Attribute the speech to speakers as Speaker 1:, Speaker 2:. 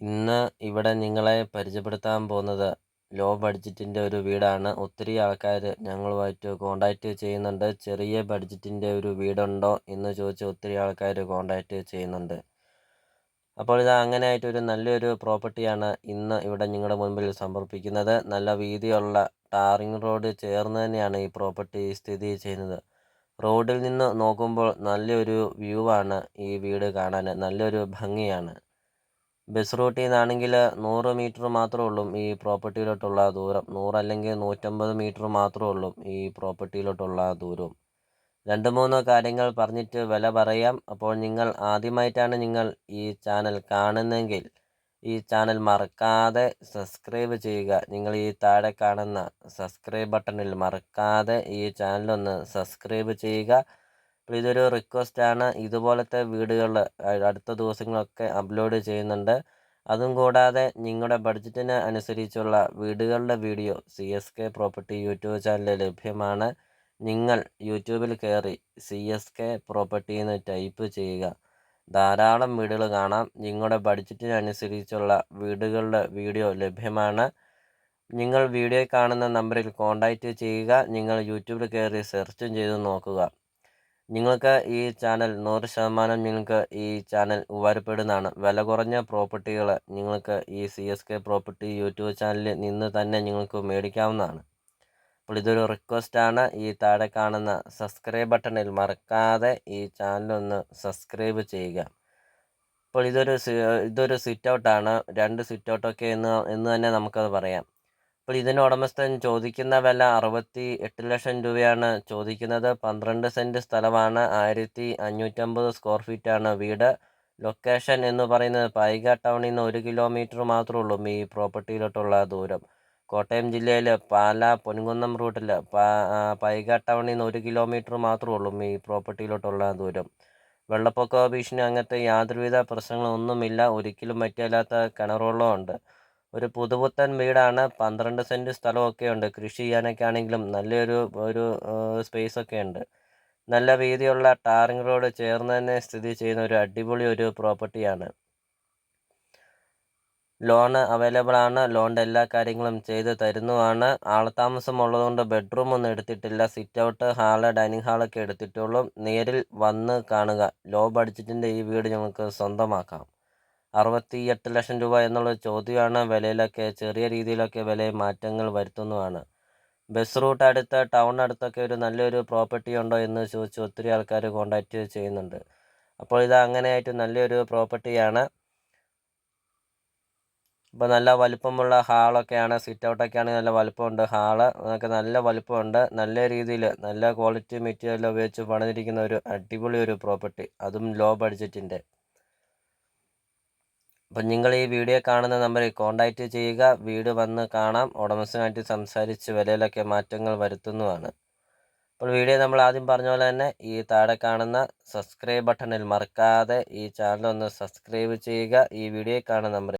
Speaker 1: ഇന്ന് ഇവിടെ നിങ്ങളെ പരിചയപ്പെടുത്താൻ പോകുന്നത് ലോ ബഡ്ജറ്റിന്റെ ഒരു വീടാണ്. ഒത്തിരി ആൾക്കാർ ഞങ്ങളുമായിട്ട് കോണ്ടാക്റ്റ് ചെയ്യുന്നുണ്ട്. ചെറിയ ബഡ്ജറ്റിന്റെ ഒരു വീടുണ്ടോ എന്ന് ചോദിച്ച് ഒത്തിരി ആൾക്കാർ കോണ്ടാക്റ്റ് ചെയ്യുന്നുണ്ട്. അപ്പോൾ ഇത് അങ്ങനെ ആയിട്ടൊരു നല്ലൊരു പ്രോപ്പർട്ടിയാണ് ഇന്ന് ഇവിടെ നിങ്ങളുടെ മുൻപിൽ സമർപ്പിക്കുന്നത്. നല്ല വീതിയുള്ള ടാറിങ് റോഡ് ചേർന്ന് തന്നെയാണ് ഈ പ്രോപ്പർട്ടി സ്ഥിതി ചെയ്യുന്നത്. റോഡിൽ നിന്ന് നോക്കുമ്പോൾ നല്ലൊരു വ്യൂ ആണ് ഈ വീട് കാണാൻ. നല്ലൊരു ഭംഗിയാണ്. ബസ് റൂട്ടിൽ നിന്നാണെങ്കിൽ നൂറ് മീറ്റർ മാത്രമേ ഉള്ളൂ ഈ പ്രോപ്പർട്ടിയിലോട്ടുള്ള ദൂരം. നൂറ് അല്ലെങ്കിൽ നൂറ്റമ്പത് മീറ്റർ മാത്രമേ ഉള്ളൂ ഈ പ്രോപ്പർട്ടിയിലോട്ടുള്ള ദൂരവും. രണ്ട് മൂന്ന് കാര്യങ്ങൾ പറഞ്ഞിട്ട് വില പറയാം. അപ്പോൾ നിങ്ങൾ ആദ്യമായിട്ടാണ് നിങ്ങൾ ഈ ചാനൽ കാണുന്നതെങ്കിൽ ഈ ചാനൽ മറക്കാതെ സബ്സ്ക്രൈബ് ചെയ്യുക. നിങ്ങൾ ഈ താഴെ കാണുന്ന സബ്സ്ക്രൈബ് ബട്ടണിൽ മറക്കാതെ ഈ ചാനലൊന്ന് സബ്സ്ക്രൈബ് ചെയ്യുക. അപ്പോൾ ഇതൊരു ആണ്. ഇതുപോലത്തെ വീടുകൾ അടുത്ത ദിവസങ്ങളൊക്കെ അപ്ലോഡ് ചെയ്യുന്നുണ്ട്. അതും കൂടാതെ നിങ്ങളുടെ ബഡ്ജറ്റിന് അനുസരിച്ചുള്ള വീടുകളുടെ video C S K property YouTube ചാനലിൽ ലഭ്യമാണ്. നിങ്ങൾ യൂട്യൂബിൽ കയറി സി എസ് കെ പ്രോപ്പർട്ടി എന്ന് ടൈപ്പ് ചെയ്യുക. ധാരാളം വീടുകൾ കാണാം. നിങ്ങളുടെ ബഡ്ജറ്റിനനുസരിച്ചുള്ള വീടുകളുടെ വീഡിയോ ലഭ്യമാണ്. നിങ്ങൾ വീഡിയോ കാണുന്ന നമ്പറിൽ കോൺടാക്റ്റ് ചെയ്യുക. നിങ്ങൾ യൂട്യൂബിൽ കയറി സെർച്ചും ചെയ്ത് നോക്കുക. നിങ്ങൾക്ക് ഈ ചാനൽ നൂറ് ശതമാനം നിങ്ങൾക്ക് ഈ ചാനൽ ഉപകാരപ്പെടുന്നതാണ്. വില കുറഞ്ഞ പ്രോപ്പർട്ടികൾ നിങ്ങൾക്ക് ഈ C S K property YouTube ചാനലിൽ നിന്ന് തന്നെ നിങ്ങൾക്ക് മേടിക്കാവുന്നതാണ്. അപ്പോൾ ഇതൊരു റിക്വസ്റ്റാണ് ഈ താഴെ കാണുന്ന സബ്സ്ക്രൈബ് ബട്ടണിൽ മറക്കാതെ ഈ ചാനൽ ഒന്ന് സബ്സ്ക്രൈബ് ചെയ്യുക. അപ്പോൾ ഇതൊരു ഇതൊരു സിറ്റ് ഔട്ടാണ് രണ്ട് സിറ്റ് ഔട്ടൊക്കെ എന്ന് എന്ന് തന്നെ നമുക്കത് പറയാം. അപ്പോൾ ഇതിന് ഉടമസ്ഥൻ ചോദിക്കുന്ന വില അറുപത്തി എട്ട് ലക്ഷം രൂപയാണ്. ചോദിക്കുന്നത് പന്ത്രണ്ട് സെന്റ് സ്ഥലമാണ്. ആയിരത്തി അഞ്ഞൂറ്റമ്പത് സ്ക്വയർ ഫീറ്റാണ് വീട്. ലൊക്കേഷൻ എന്ന് പറയുന്നത് പൈക ടൗണിൽ നിന്ന് ഒരു കിലോമീറ്റർ മാത്രമേ ഉള്ളൂ ഈ പ്രോപ്പർട്ടിയിലോട്ടുള്ള ദൂരം. കോട്ടയം ജില്ലയിൽ പാല പൊൻകുന്നം റൂട്ടിൽ പൈക ടൗണിൽ നിന്ന് ഒരു കിലോമീറ്റർ മാത്രമേ ഉള്ളൂ ഈ പ്രോപ്പർട്ടിയിലോട്ടുള്ള ദൂരം. വെള്ളപ്പൊക്ക ഭീഷണി അങ്ങനത്തെ യാതൊരുവിധ പ്രശ്നങ്ങളൊന്നുമില്ല ഒരിക്കലും പറ്റില്ലാത്ത കിണറുകളുമുണ്ട് ഒരു പുതുപുത്തൻ വീടാണ്. പന്ത്രണ്ട് സെന്റ് സ്ഥലമൊക്കെ ഉണ്ട് കൃഷി ചെയ്യാനൊക്കെ ആണെങ്കിലും നല്ലൊരു ഒരു സ്പേസ് ഒക്കെ ഉണ്ട് നല്ല വീതിയുള്ള ടാറിംഗ് റോഡ് ചേർന്ന് തന്നെ സ്ഥിതി ചെയ്യുന്ന ഒരു അടിപൊളി ഒരു പ്രോപ്പർട്ടിയാണ്. ലോണ് അവൈലബിൾ ആണ് ലോണിന്റെ എല്ലാ കാര്യങ്ങളും ചെയ്ത് തരുന്നതാണ്. ആൾതാമസം ഉള്ളതുകൊണ്ട് ബെഡ്റൂം ഒന്നും എടുത്തിട്ടില്ല. സിറ്റ് ഔട്ട് ഹാൾ ഡൈനിങ് ഹാളൊക്കെ എടുത്തിട്ടുള്ളൂ. നേരിൽ വന്ന് കാണുക. ലോ ബഡ്ജറ്റിന്റെ ഈ വീട് ഞങ്ങൾക്ക് സ്വന്തമാക്കാം. അറുപത്തി എട്ട് ലക്ഷം രൂപ എന്നുള്ള ചോദ്യമാണ് വിലയിലൊക്കെ ചെറിയ രീതിയിലൊക്കെ വില മാറ്റങ്ങൾ വരുത്തുന്നതാണ്. ബസ് റൂട്ട് അടുത്ത ടൗൺ അടുത്തൊക്കെ ഒരു നല്ലൊരു പ്രോപ്പർട്ടി ഉണ്ടോ എന്ന് ചോദിച്ച് ഒത്തിരി ആൾക്കാർ കോണ്ടാക്റ്റ് ചെയ്യുന്നുണ്ട്. അപ്പോൾ ഇത് അങ്ങനെയായിട്ട് നല്ലൊരു പ്രോപ്പർട്ടിയാണ്. ഇപ്പോൾ നല്ല വലുപ്പമുള്ള ഹാളൊക്കെയാണ് സിറ്റ് ഔട്ടൊക്കെയാണ് നല്ല വലുപ്പമുണ്ട്. ഹാൾ അതൊക്കെ നല്ല വലുപ്പമുണ്ട്. നല്ല രീതിയിൽ നല്ല ക്വാളിറ്റി മെറ്റീരിയൽ ഉപയോഗിച്ച് പണിതിരിക്കുന്ന ഒരു അടിപൊളി ഒരു പ്രോപ്പർട്ടി. അതും ലോ ബഡ്ജറ്റിന്റെ അപ്പം നിങ്ങൾ ഈ വീഡിയോ കാണുന്ന നമ്പറിൽ കോൺടാക്റ്റ് ചെയ്യുക. വീട് വന്ന് കാണാം. ഉടമസ്ഥനായിട്ട് സംസാരിച്ച് വിലയിലൊക്കെ മാറ്റങ്ങൾ വരുത്തുന്നതാണ്. അപ്പോൾ വീഡിയോ നമ്മൾ ആദ്യം പറഞ്ഞ പോലെ തന്നെ ഈ താഴെ കാണുന്ന സബ്സ്ക്രൈബ് ബട്ടണിൽ മറക്കാതെ ഈ ചാനൽ ഒന്ന് സബ്സ്ക്രൈബ് ചെയ്യുക. ഈ വീഡിയോ കാണുന്ന നമ്പർ